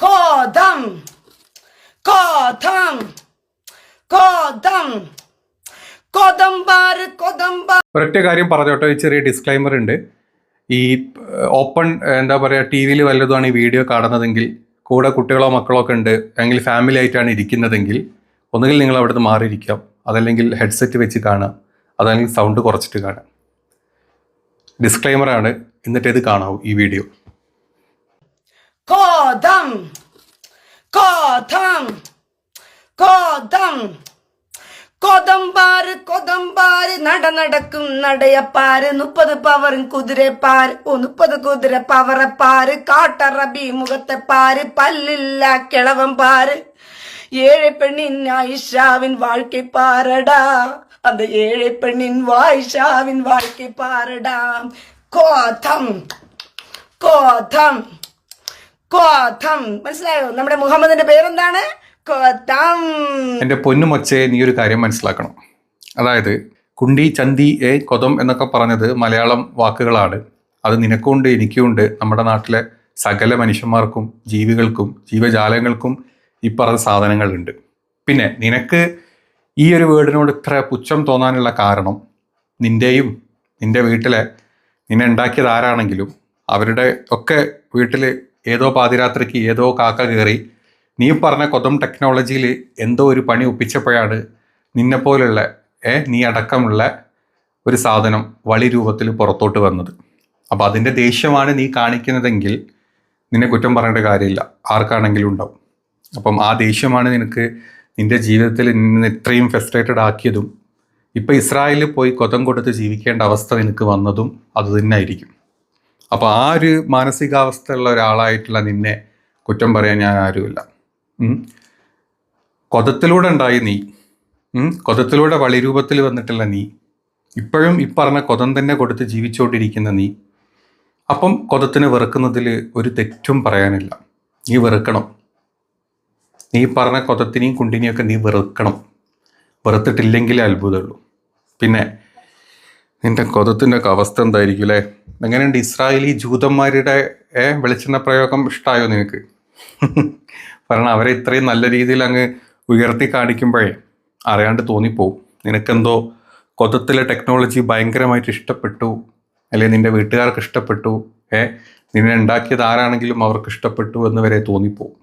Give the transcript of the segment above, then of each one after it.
കോതം കോതം കോതം കൊതമ്പാറ് കൊതമ്പാ ഒരൊറ്റ കാര്യം പറഞ്ഞോട്ടെ ഈ ചെറിയ ഡിസ്ക്ലൈമർ ഉണ്ട്. ഈ ഓപ്പൺ എന്താ പറയുക ടി വിയിൽ വല്ലതുമാണ് ഈ വീഡിയോ കാണുന്നതെങ്കിൽ കൂടെ കുട്ടികളോ മക്കളോ ഒക്കെ ഉണ്ട് അല്ലെങ്കിൽ ഫാമിലി ആയിട്ടാണ് ഇരിക്കുന്നതെങ്കിൽ ഒന്നുകിൽ നിങ്ങൾ അവിടുന്ന് മാറിയിരിക്കാം. അതല്ലെങ്കിൽ ഹെഡ്സെറ്റ് വെച്ച് കാണാം. അതല്ലെങ്കിൽ സൗണ്ട് കുറച്ചിട്ട് കാണാം. ഡിസ്ക്ലൈമറാണ് എന്നിട്ട് ഇത് കാണാവൂ ഈ വീഡിയോ. കോതം കോതം കോതം കൊതമ്പാറ് കൊതമ്പാറ് നട നടക്കും നടയപ്പാറ് മുപ്പത് പവറും കുതിരപ്പാറ് ഓ മുപ്പത് കുതിര പവറപ്പാറ് കാട്ടറബി മുഖത്തെ പാറ് പല്ലില്ല കിളവൻ പാറ് ഏഴ് പെണ്ണിൻ ആയിഷാവിൻ വാഴ്ക്കை പാറടാ அந்த ஏழை பெண்ணின் வாய்ஷாவின் வாழ்க்கை பாரடா கோதம் കോതം കോതം. മനസ്സിലായോ? നമ്മുടെ മുഹമ്മദിന്റെ പേരെന്താണ്? കോതം. എന്റെ പൊന്നുമൊച്ചെ നീ ഒരു കാര്യം മനസ്സിലാക്കണം. അതായത് കുണ്ടി ചന്തി എ കൊതം എന്നൊക്കെ പറഞ്ഞത് മലയാളം വാക്കുകളാണ്. അത് നിനക്കുണ്ട് എനിക്കുണ്ട്. നമ്മുടെ നാട്ടിലെ സകല മനുഷ്യന്മാർക്കും ജീവികൾക്കും ജീവജാലങ്ങൾക്കും ഈ പറഞ്ഞ സാധനങ്ങളുണ്ട്. പിന്നെ നിനക്ക് ഈ ഒരു വേർഡിനോട് ഇത്ര പുച്ഛം തോന്നാനുള്ള കാരണം നിന്റെയും നിന്റെ വീട്ടിലെ നിന്നെ ഉണ്ടാക്കിയത് ആരാണെങ്കിലും അവരുടെ ഒക്കെ വീട്ടിൽ ഏതോ പാതിരാത്രിക്ക് ഏതോ കാക്ക കയറി നീ പറഞ്ഞ കൊതം ടെക്നോളജിയിൽ എന്തോ ഒരു പണി ഒപ്പിച്ചപ്പോഴാണ് നിന്നെ നിന്നെപ്പോലുള്ള ഏ നീ അടക്കമുള്ള ഒരു സാധനം വളി രൂപത്തിൽ പുറത്തോട്ട് വന്നത്. അപ്പോൾ അതിന്റെ ദേഷ്യമാണ് നീ കാണിക്കുന്നതെങ്കിൽ നിന്നെ കുറ്റം പറയേണ്ട കാര്യമില്ല. ആർക്കാണെങ്കിലും ഉണ്ടാവും. അപ്പം ആ ദേഷ്യമാണ് നിനക്ക് നിന്റെ ജീവിതത്തിൽ നിന്നെ ഇത്രയും ഫെസ്ട്രേറ്റഡ് ആക്കിയതും ഇപ്പം ഇസ്രായേലിൽ പോയി കൊതം കൊടുത്ത് ജീവിക്കേണ്ട അവസ്ഥ നിനക്ക് വന്നതും അത് ആയിരിക്കും അപ്പോൾ ആ ഒരു മാനസികാവസ്ഥയുള്ള ഒരാളായിട്ടുള്ള നിന്നെ കുറ്റം പറയാൻ ഞാൻ ആരുമില്ല. കൊതത്തിലൂടെ ഉണ്ടായി നീ. കൊതത്തിലൂടെ വളിരൂപത്തിൽ വന്നിട്ടുള്ള നീ ഇപ്പോഴും ഈ പറഞ്ഞ കൊതം തന്നെ കൊടുത്ത് ജീവിച്ചുകൊണ്ടിരിക്കുന്ന നീ അപ്പം കൊതത്തിനെ വെറുക്കുന്നതിൽ ഒരു തെറ്റും പറയാനില്ല. നീ വെറുക്കണം. നീ പറഞ്ഞ കൊതത്തിനെയും കുണ്ടിനെയൊക്കെ നീ വെറുക്കണം. വെറുത്തിട്ടില്ലെങ്കിലേ അത്ഭുതമുള്ളൂ. പിന്നെ നിന്റെ കൊതത്തിന്റെ ഒക്കെ അവസ്ഥ എന്തായിരിക്കും അല്ലേ? എങ്ങനെയുണ്ട് ഇസ്രായേലി ജൂതന്മാരുടെ വെളിച്ചെണ്ണ പ്രയോഗം ഇഷ്ടമായോ നിനക്ക്? കാരണം അവരെ ഇത്രയും നല്ല രീതിയിൽ അങ്ങ് ഉയർത്തി കാണിക്കുമ്പോഴേ അറിയാണ്ട് തോന്നിപ്പോവും. നിനക്കെന്തോ കൊതത്തിലെ ടെക്നോളജി ഭയങ്കരമായിട്ട് ഇഷ്ടപ്പെട്ടു അല്ലെങ്കിൽ നിന്റെ വീട്ടുകാർക്ക് ഇഷ്ടപ്പെട്ടു ഏ? നിന്നെ ഉണ്ടാക്കിയത് ആരാണെങ്കിലും അവർക്ക് ഇഷ്ടപ്പെട്ടു എന്ന് വരെ തോന്നിപ്പോവും.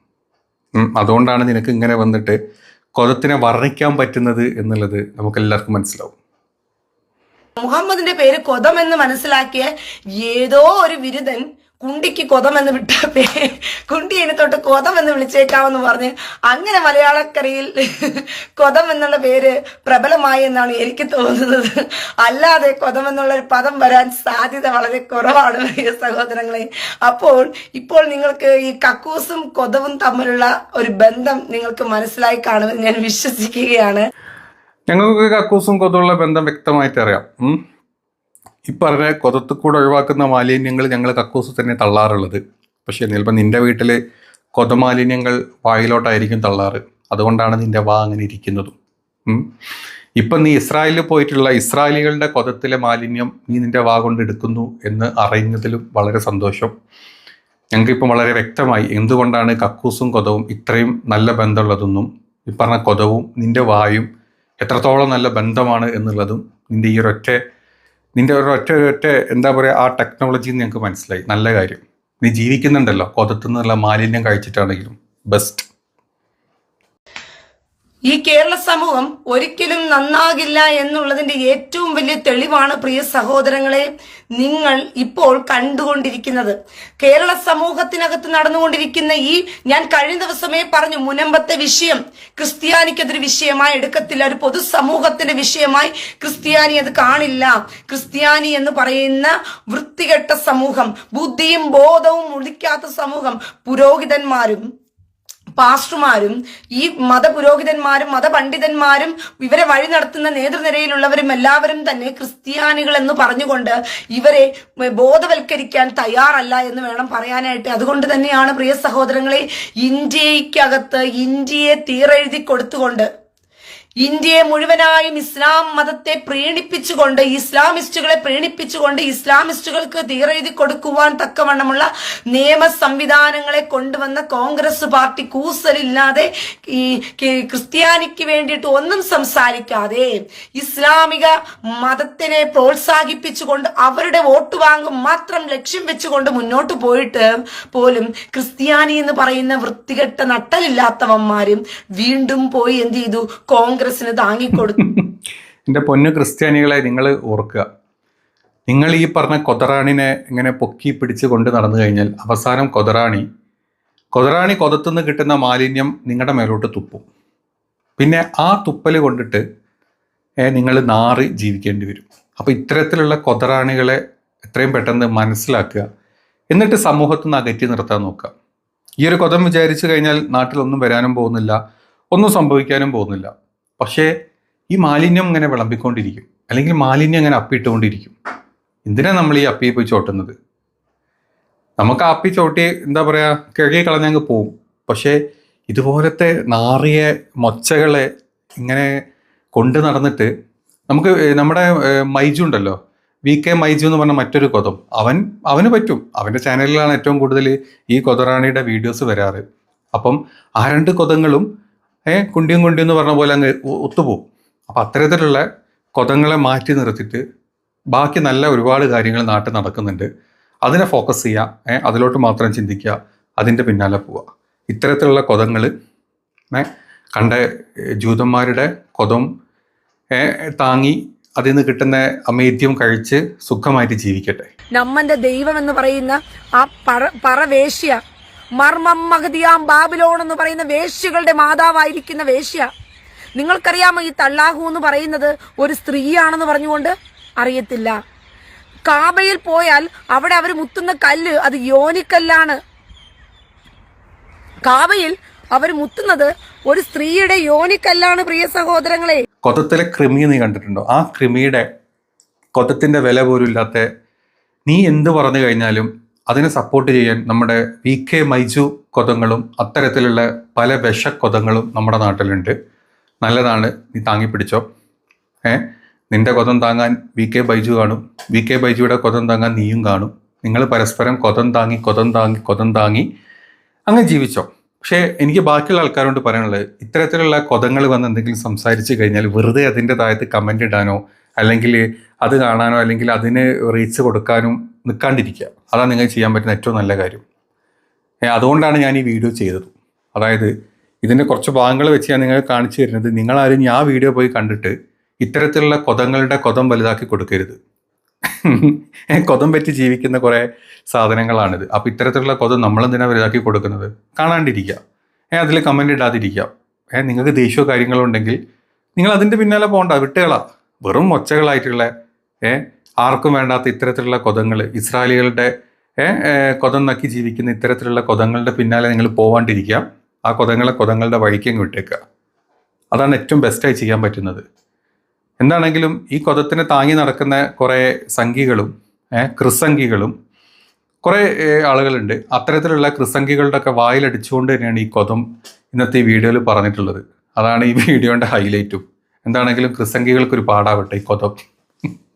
അതുകൊണ്ടാണ് നിനക്ക് ഇങ്ങനെ വന്നിട്ട് കൊതത്തിനെ വർണിക്കാൻ പറ്റുന്നത് എന്നുള്ളത് നമുക്കെല്ലാവർക്കും മനസ്സിലാവും. മുഹമ്മദിന്റെ പേര് കൊതം എന്ന് മനസ്സിലാക്കിയ ഏതോ ഒരു ബിരുദൻ കുണ്ടിക്ക് കൊതം എന്ന് വിട്ട പേ കുണ്ടി ഇനി തൊട്ട് കൊതം എന്ന് വിളിച്ചേക്കാമെന്ന് പറഞ്ഞ് അങ്ങനെ മലയാളക്കരയിൽ കൊതം എന്നുള്ള പേര് പ്രബലമായി എന്നാണ് എനിക്ക് തോന്നുന്നത്. അല്ലാതെ കൊതം എന്നുള്ള ഒരു പദം വരാൻ സാധ്യത വളരെ കുറവാണ് സഹോദരങ്ങളെ. അപ്പോൾ ഇപ്പോൾ നിങ്ങൾക്ക് ഈ കക്കൂസും കൊതവും തമ്മിലുള്ള ഒരു ബന്ധം നിങ്ങൾക്ക് മനസ്സിലായി കാണുമെന്ന് ഞാൻ വിശ്വസിക്കുകയാണ്. ഞങ്ങൾക്ക് കക്കൂസും കൊതുള്ള ബന്ധം വ്യക്തമായിട്ട് അറിയാം. ഈ പറഞ്ഞ കൊതത്തിൽ കൂടെ ഒഴിവാക്കുന്ന മാലിന്യങ്ങൾ ഞങ്ങൾ കക്കൂസ് തന്നെ തള്ളാറുള്ളത്. പക്ഷേ ചിലപ്പോൾ നിന്റെ വീട്ടിൽ കൊതമാലിന്യങ്ങൾ വായിലോട്ടായിരിക്കും തള്ളാറ്. അതുകൊണ്ടാണ് നിന്റെ വാ അങ്ങനെ ഇരിക്കുന്നതും. ഇപ്പം നീ ഇസ്രായേലിൽ പോയിട്ടുള്ള ഇസ്രായേലികളുടെ കൊതത്തിലെ മാലിന്യം നീ നിന്റെ വാ കൊണ്ട് എടുക്കുന്നു എന്ന് അറിയുന്നതിലും വളരെ സന്തോഷം. ഞങ്ങൾക്കിപ്പം വളരെ വ്യക്തമായി എന്തുകൊണ്ടാണ് കക്കൂസും കൊതവും ഇത്രയും നല്ല ബന്ധമുള്ളതെന്നും ഈ പറഞ്ഞ കൊതവും നിന്റെ വായും എത്രത്തോളം നല്ല ബന്ധമാണ് എന്നുള്ളതും നിന്റെ ഈ ഒരൊറ്റ നിന്റെ ഒരൊറ്റ ഒരൊറ്റ എന്താ പറയുക ആ ടെക്നോളജി ഞങ്ങൾക്ക് മനസ്സിലായി. നല്ല കാര്യം. നീ ജീവിക്കുന്നുണ്ടല്ലോ. കൊതത്തു നിന്നുള്ള മാലിന്യം കഴിച്ചിട്ടാണെങ്കിലും. ബെസ്റ്റ് ഈ കേരള സമൂഹം ഒരിക്കലും നന്നാകില്ല എന്നുള്ളതിന്റെ ഏറ്റവും വലിയ തെളിവാണ് പ്രിയ സഹോദരങ്ങളെ നിങ്ങൾ ഇപ്പോൾ കണ്ടുകൊണ്ടിരിക്കുന്നത്. കേരള സമൂഹത്തിനകത്ത് നടന്നുകൊണ്ടിരിക്കുന്ന ഈ ഞാൻ കഴിഞ്ഞ ദിവസമേ പറഞ്ഞു മുനമ്പത്തെ വിഷയം ക്രിസ്ത്യാനിക്കതൊരു വിഷയമായി എടുക്കത്തില്ല. ഒരു പൊതുസമൂഹത്തിന്റെ വിഷയമായി ക്രിസ്ത്യാനി അത് കാണില്ല. ക്രിസ്ത്യാനി എന്ന് പറയുന്ന വൃത്തികെട്ട സമൂഹം ബുദ്ധിയും ബോധവും ഉളിക്കാത്ത സമൂഹം പുരോഹിതന്മാരും പാസ്റ്റർമാരും ഈ മതപുരോഹിതന്മാരും മതപണ്ഡിതന്മാരും ഇവരെ വഴി നടത്തുന്ന നേതൃനിരയിലുള്ളവരും എല്ലാവരും തന്നെ ക്രിസ്ത്യാനികൾ എന്ന് പറഞ്ഞുകൊണ്ട് ഇവരെ ബോധവൽക്കരിക്കാൻ തയ്യാറല്ല എന്ന് വേണം പറയാനായിട്ട്. അതുകൊണ്ട് തന്നെയാണ് പ്രിയ സഹോദരങ്ങളെ ഇന്ത്യക്കകത്ത് ഇന്ത്യയെ തീരെഴുതി കൊടുത്തുകൊണ്ട് ഇന്ത്യയെ മുഴുവനായും ഇസ്ലാം മതത്തെ പ്രീണിപ്പിച്ചുകൊണ്ട് ഇസ്ലാമിസ്റ്റുകളെ പ്രീണിപ്പിച്ചുകൊണ്ട് ഇസ്ലാമിസ്റ്റുകൾക്ക് തീരെഴുതി കൊടുക്കുവാൻ തക്കവണ്ണമുള്ള നിയമ സംവിധാനങ്ങളെ കൊണ്ടുവന്ന കോൺഗ്രസ് പാർട്ടി കൂസലില്ലാതെ ഈ ക്രിസ്ത്യാനിക്ക് വേണ്ടിയിട്ട് ഒന്നും സംസാരിക്കാതെ ഇസ്ലാമിക മതത്തിനെ പ്രോത്സാഹിപ്പിച്ചുകൊണ്ട് അവരുടെ വോട്ട് വാങ്ങും മാത്രം ലക്ഷ്യം വെച്ചുകൊണ്ട് മുന്നോട്ട് പോയിട്ട് പോലും ക്രിസ്ത്യാനി എന്ന് പറയുന്ന വൃത്തികെട്ട നട്ടലില്ലാത്തവന്മാരും വീണ്ടും പോയി എന്ത് ചെയ്തു? കോൺഗ്രസിന് താങ്ങിക്കൊടുത്തു എന്റെ പൊന്നു ക്രിസ്ത്യാനികളെ നിങ്ങൾ ഓർക്കുക. നിങ്ങൾ ഈ പറഞ്ഞ കൊതറാണിനെ ഇങ്ങനെ പൊക്കി പിടിച്ച് കൊണ്ട് നടന്നു കഴിഞ്ഞാൽ അവസാനം കൊതറാണി കൊതറാണി കൊതത്തുനിന്ന് കിട്ടുന്ന മാലിന്യം നിങ്ങളുടെ മേലോട്ട് തുപ്പും. പിന്നെ ആ തുപ്പൽ കൊണ്ടിട്ട് നിങ്ങൾ നാറി ജീവിക്കേണ്ടി വരും. അപ്പോൾ ഇത്തരത്തിലുള്ള കൊതറാണികളെ എത്രയും പെട്ടെന്ന് മനസ്സിലാക്കുക. എന്നിട്ട് സമൂഹത്തിൽ നിന്ന് അകറ്റി നിർത്താൻ നോക്കുക. ഈ ഒരു കൊതം വിചാരിച്ചു കഴിഞ്ഞാൽ നാട്ടിലൊന്നും വരാനും പോകുന്നില്ല ഒന്നും സംഭവിക്കാനും പോകുന്നില്ല. പക്ഷേ ഈ മാലിന്യം ഇങ്ങനെ വിളമ്പിക്കൊണ്ടിരിക്കും. അല്ലെങ്കിൽ മാലിന്യം ഇങ്ങനെ അപ്പിയിട്ടുകൊണ്ടിരിക്കും എന്തിനാ നമ്മൾ ഈ അപ്പിയെ പോയി ചോട്ടുന്നത്? നമുക്ക് അപ്പി ചോട്ടി എന്താ പറയുക കിഴകി കളഞ്ഞങ്ങ് പോവും. പക്ഷേ ഇതുപോലത്തെ നാറിയ മൊച്ചകളെ ഇങ്ങനെ കൊണ്ട് നടന്നിട്ട് നമുക്ക് നമ്മുടെ മൈജു ഉണ്ടല്ലോ. വി കെ മൈജു എന്ന് പറഞ്ഞ മറ്റൊരു കൊതം. അവൻ അവന് പറ്റും. അവന്റെ ചാനലിലാണ് ഏറ്റവും കൂടുതൽ ഈ കൊതറാണിയുടെ വീഡിയോസ് വരാറ്. അപ്പം ആ രണ്ട് കൊതങ്ങളും ഏ കുണ്ടിയും കുണ്ടിയും എന്ന് പറഞ്ഞ പോലെ അങ്ങ് ഒത്തുപോകും. അപ്പം അത്തരത്തിലുള്ള കൊതങ്ങളെ മാറ്റി നിർത്തിയിട്ട് ബാക്കി നല്ല ഒരുപാട് കാര്യങ്ങൾ നാട്ടിൽ നടക്കുന്നുണ്ട്. അതിനെ ഫോക്കസ് ചെയ്യുക ഏ അതിലോട്ട് മാത്രം ചിന്തിക്കുക അതിന്റെ പിന്നാലെ പോവുക. ഇത്തരത്തിലുള്ള കൊതങ്ങൾ കണ്ട ജൂതന്മാരുടെ കൊതം താങ്ങി അതിൽ നിന്ന് കിട്ടുന്ന അമേദ്യം കഴിച്ച് സുഖമായിട്ട് ജീവിക്കട്ടെ. നമ്മന്റെ ദൈവം എന്ന് പറയുന്ന ആ പറ പറവേശ്യ മർമ്മം മഹതിയാം ബാബിലോൺ എന്ന് പറയുന്ന വേശ്യകളുടെ മാതാവായിരിക്കുന്ന വേശ്യ. നിങ്ങൾക്കറിയാമോ ഈ തള്ളാഹു എന്ന് പറയുന്നത് ഒരു സ്ത്രീയാണെന്ന് പറഞ്ഞുകൊണ്ട്? അറിയത്തില്ല. കാബയിൽ പോയാൽ അവിടെ അവർ മുത്തുന്ന കല്ല് അത് യോനിക്കല്ലാണ്. കാബയിൽ അവർ മുത്തുന്നത് ഒരു സ്ത്രീയുടെ യോനിക്കല്ലാണ് പ്രിയ സഹോദരങ്ങളെ. കൊതത്തിലെ കൃമി നീ കണ്ടിട്ടുണ്ടോ? ആ കൃമിയുടെ കൊത്തത്തിന്റെ വില പോലും ഇല്ലാത്ത നീ എന്ത് പറഞ്ഞു കഴിഞ്ഞാലും അതിനെ സപ്പോർട്ട് ചെയ്യാൻ നമ്മുടെ വി കെ മൈജു കൊതങ്ങളും അത്തരത്തിലുള്ള പല വിഷ കൊതങ്ങളും നമ്മുടെ നാട്ടിലുണ്ട്. നല്ലതാണ്. നീ താങ്ങി പിടിച്ചോ. ഏ? നിന്റെ കൊതം താങ്ങാൻ വി കെ ബൈജു കാണും. വി കെ ബൈജുയുടെ കൊതം താങ്ങാൻ നീയും കാണും. നിങ്ങൾ പരസ്പരം കൊതം താങ്ങി കൊതം താങ്ങി കൊതം താങ്ങി അങ്ങനെ ജീവിച്ചോ. പക്ഷേ എനിക്ക് ബാക്കിയുള്ള ആൾക്കാരോട് പറയാനുള്ളത് ഇത്തരത്തിലുള്ള കൊതങ്ങൾ വന്ന് എന്തെങ്കിലും സംസാരിച്ച് കഴിഞ്ഞാൽ വെറുതെ അതിന്റെ താഴത്ത് കമന്റ് ഇടാനോ അല്ലെങ്കിൽ അത് കാണാനോ അല്ലെങ്കിൽ അതിന് റീച്ച് കൊടുക്കാനും നിൽക്കാണ്ടിരിക്കുക അതാണ് നിങ്ങൾ ചെയ്യാൻ പറ്റുന്ന ഏറ്റവും നല്ല കാര്യം. അതുകൊണ്ടാണ് ഞാൻ ഈ വീഡിയോ ചെയ്തത്. അതായത് ഇതിന്റെ കുറച്ച് ഭാഗങ്ങൾ വെച്ച് ഞാൻ നിങ്ങൾ കാണിച്ചു തരുന്നത് നിങ്ങളാരും ആ വീഡിയോ പോയി കണ്ടിട്ട് ഇത്തരത്തിലുള്ള കൊതങ്ങളുടെ കൊതം വലുതാക്കി കൊടുക്കരുത്. കൊതം പറ്റി ജീവിക്കുന്ന കുറേ സാധനങ്ങളാണിത്. അപ്പോൾ ഇത്തരത്തിലുള്ള കൊതം നമ്മളെന്തിനാ വലുതാക്കി കൊടുക്കുന്നത്? കാണാണ്ടിരിക്കുക. ഏ അതിൽ കമന്റ് ഇടാതിരിക്കുക. ഏ നിങ്ങൾക്ക് ദേഷ്യമോ കാര്യങ്ങളോ ഉണ്ടെങ്കിൽ നിങ്ങൾ അതിന്റെ പിന്നാലെ പോകണ്ട വിട്ടുകളാ വെറും ഒച്ചകളായിട്ടുള്ള ആർക്കും വേണ്ടാത്ത ഇത്തരത്തിലുള്ള കൊതങ്ങൾ ഇസ്രായേലികളുടെ കൊതം നക്കി ജീവിക്കുന്ന ഇത്തരത്തിലുള്ള കൊതങ്ങളുടെ പിന്നാലെ നിങ്ങൾ പോവാണ്ടിരിക്കുക. ആ കൊതങ്ങളെ കൊതങ്ങളുടെ വഴിക്കങ്ങ് വിട്ടേക്കുക. അതാണ് ഏറ്റവും ബെസ്റ്റായി ചെയ്യാൻ പറ്റുന്നത്. എന്താണെങ്കിലും ഈ കൊതത്തിനെ താങ്ങി നടക്കുന്ന കുറേ സംഘികളും കൃസംഖികളും കുറേ ആളുകളുണ്ട്. അത്തരത്തിലുള്ള ക്രിസംഘികളുടെ ഒക്കെ വായിലടിച്ചുകൊണ്ട് തന്നെയാണ് ഈ കൊതം ഇന്നത്തെ ഈ വീഡിയോയിൽ പറഞ്ഞിട്ടുള്ളത്. അതാണ് ഈ വീഡിയോന്റെ ഹൈലൈറ്റും എന്താണെങ്കിലും ക്രിസംഘികൾക്ക് ഒരു പാടാവട്ടെ ഈ കൊതം.